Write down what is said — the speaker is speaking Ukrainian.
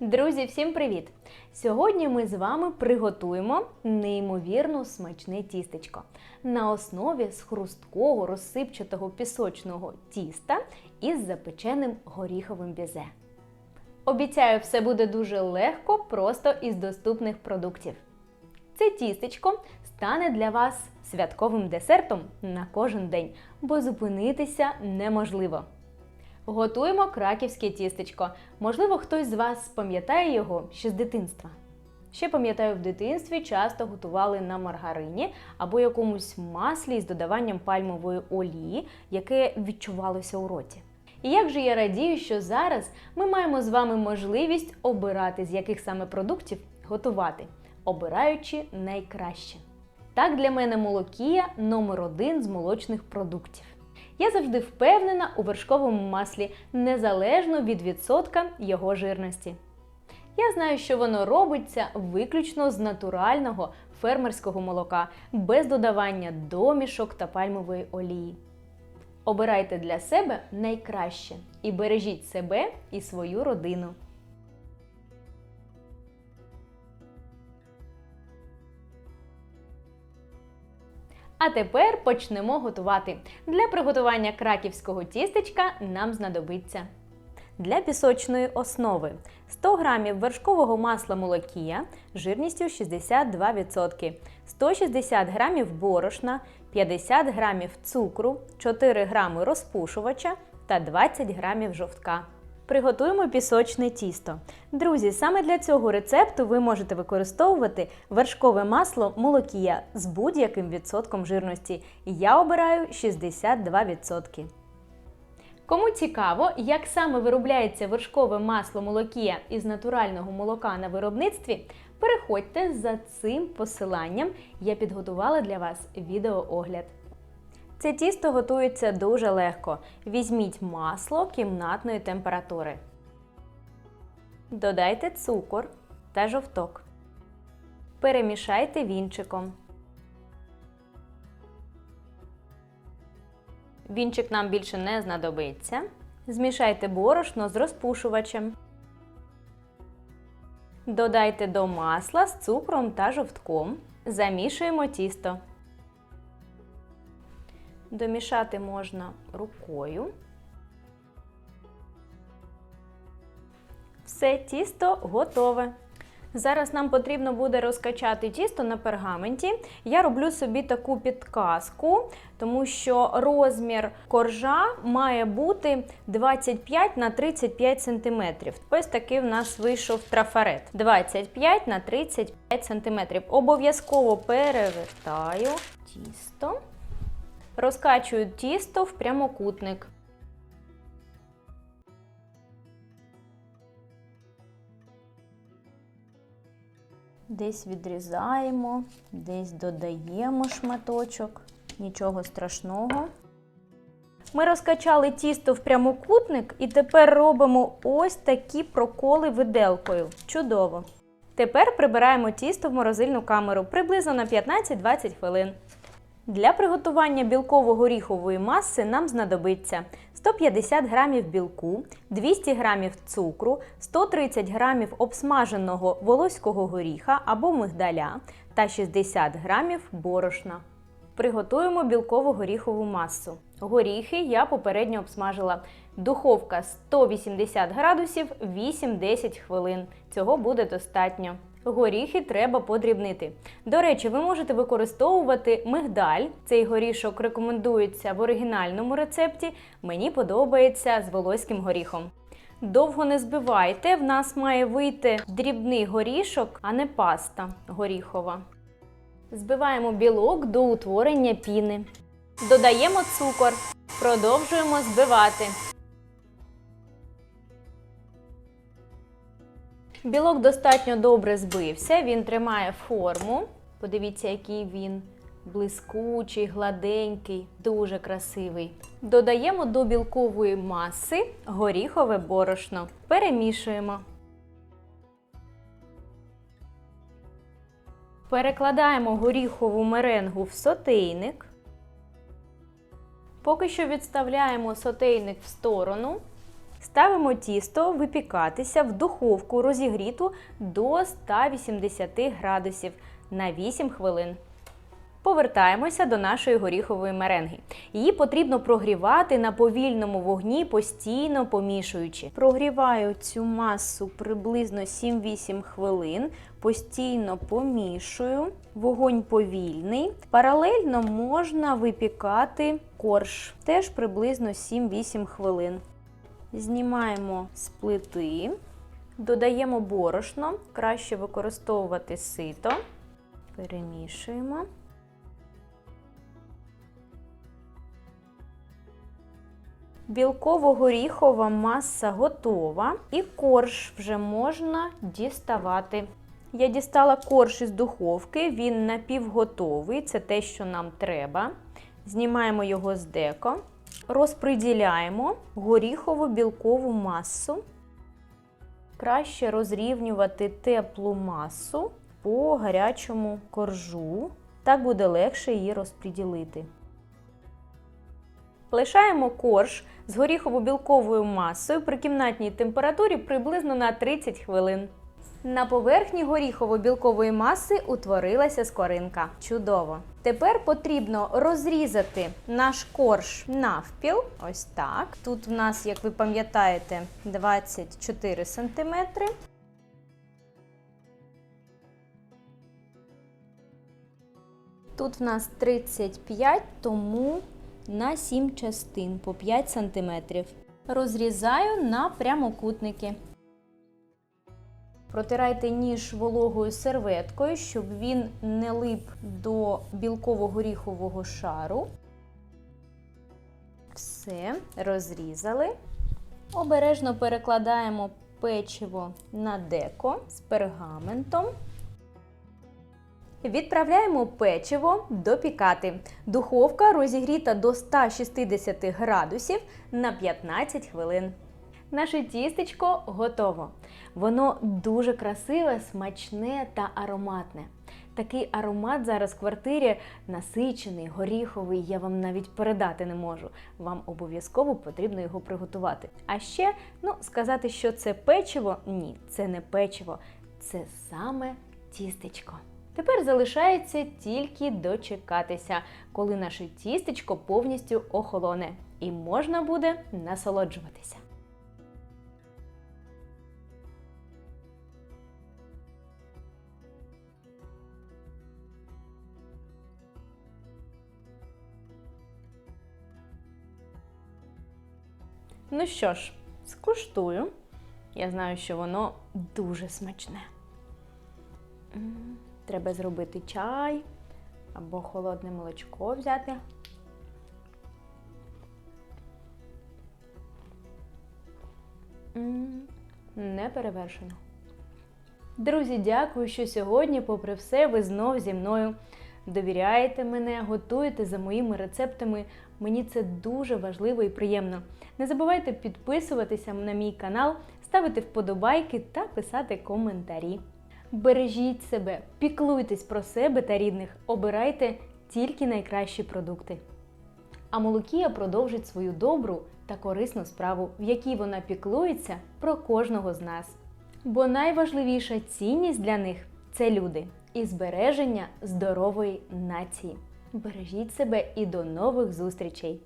Друзі, всім привіт! Сьогодні ми з вами приготуємо неймовірно смачне тістечко на основі з хрусткого розсипчатого пісочного тіста із запеченим горіховим бізе. Обіцяю, все буде дуже легко, просто із доступних продуктів. Це тістечко стане для вас святковим десертом на кожен день, бо зупинитися неможливо. Готуємо краківське тістечко. Можливо, хтось з вас пам'ятає його ще з дитинства. Ще пам'ятаю, в дитинстві часто готували на маргарині або якомусь маслі з додаванням пальмової олії, яке відчувалося у роті. І як же я радію, що зараз ми маємо з вами можливість обирати, з яких саме продуктів готувати, обираючи найкраще. Так для мене молокія номер один з молочних продуктів. Я завжди впевнена у вершковому маслі, незалежно від відсотка його жирності. Я знаю, що воно робиться виключно з натурального фермерського молока, без додавання домішок та пальмової олії. Обирайте для себе найкраще і бережіть себе і свою родину. А тепер почнемо готувати. Для приготування краківського тістечка нам знадобиться для пісочної основи 100 г вершкового масла молокія жирністю 62%, 160 г борошна, 50 г цукру, 4 г розпушувача та 20 г жовтка. Приготуємо пісочне тісто. Друзі, саме для цього рецепту ви можете використовувати вершкове масло молокія з будь-яким відсотком жирності. Я обираю 62%. Кому цікаво, як саме виробляється вершкове масло молокія із натурального молока на виробництві, переходьте за цим посиланням. Я підготувала для вас відеоогляд. Це тісто готується дуже легко. Візьміть масло кімнатної температури. Додайте цукор та жовток. Перемішайте вінчиком. Вінчик нам більше не знадобиться. Змішайте борошно з розпушувачем. Додайте до масла з цукром та жовтком. Замішуємо тісто. Домішати можна рукою. Все тісто готове. Зараз нам потрібно буде розкачати тісто на пергаменті. Я роблю собі таку підказку, тому що розмір коржа має бути 25 на 35 см. Ось такий в нас вийшов трафарет. 25 на 35 см. Обов'язково перевертаю тісто. Розкачую тісто в прямокутник. Десь відрізаємо, десь додаємо шматочок, нічого страшного. Ми розкачали тісто в прямокутник і тепер робимо ось такі проколи виделкою. Чудово! Тепер прибираємо тісто в морозильну камеру приблизно на 15-20 хвилин. Для приготування білково-горіхової маси нам знадобиться 150 г білку, 200 г цукру, 130 г обсмаженого волоського горіха або мигдаля та 60 г борошна. Приготуємо білково-горіхову масу. Горіхи я попередньо обсмажила. Духовка 180 градусів 8-10 хвилин. Цього буде достатньо. Горіхи треба подрібнити. До речі, ви можете використовувати мигдаль. Цей горішок рекомендується в оригінальному рецепті. Мені подобається з волоським горіхом. Довго не збивайте, в нас має вийти дрібний горішок, а не паста горіхова. Збиваємо білок до утворення піни. Додаємо цукор. Продовжуємо збивати. Білок достатньо добре збився, він тримає форму. Подивіться, який він блискучий, гладенький, дуже красивий. Додаємо до білкової маси горіхове борошно. Перемішуємо. Перекладаємо горіхову меренгу в сотейник. Поки що відставляємо сотейник в сторону. Ставимо тісто випікатися в духовку розігріту до 180 градусів на 8 хвилин. Повертаємося до нашої горіхової меренги. Її потрібно прогрівати на повільному вогні, постійно помішуючи. Прогріваю цю масу приблизно 7-8 хвилин, постійно помішую. Вогонь повільний. Паралельно можна випікати корж, теж приблизно 7-8 хвилин. Знімаємо з плити, додаємо борошно, краще використовувати сито, перемішуємо. Білково-горіхова маса готова і корж вже можна діставати. Я дістала корж із духовки, він напівготовий, це те, що нам треба. Знімаємо його з деко, розподіляємо горіхову білкову масу. Краще розрівнювати теплу масу по гарячому коржу. Так буде легше її розподілити. Лишаємо корж з горіхово-білковою масою при кімнатній температурі приблизно на 30 хвилин. На поверхні горіхово-білкової маси утворилася скоринка. Чудово! Тепер потрібно розрізати наш корж навпіл. Ось так. Тут в нас, як ви пам'ятаєте, 24 см. Тут в нас 35, тому на 7 частин по 5 см. Розрізаю на прямокутники. Протирайте ніж вологою серветкою, щоб він не лип до білково-горіхового шару. Все, розрізали. Обережно перекладаємо печиво на деко з пергаментом. Відправляємо печиво допікати. Духовка розігріта до 160 градусів на 15 хвилин. Наше тістечко готово. Воно дуже красиве, смачне та ароматне. Такий аромат зараз в квартирі насичений, горіховий, я вам навіть передати не можу. Вам обов'язково потрібно його приготувати. А ще, ну, сказати, що це печиво, ні, це не печиво, це саме тістечко. Тепер залишається тільки дочекатися, коли наше тістечко повністю охолоне, і можна буде насолоджуватися. Ну що ж, скуштую. Я знаю, що воно дуже смачне. Треба зробити чай або холодне молочко взяти. Не перевершено. Друзі, дякую, що сьогодні, попри все, ви знов зі мною довіряєте мене, готуєте за моїми рецептами. Мені це дуже важливо і приємно. Не забувайте підписуватися на мій канал, ставити вподобайки та писати коментарі. Бережіть себе, піклуйтесь про себе та рідних, обирайте тільки найкращі продукти. А Молокія продовжить свою добру та корисну справу, в якій вона піклується про кожного з нас. Бо найважливіша цінність для них це люди і збереження здорової нації. Бережіть себе і до нових зустрічей!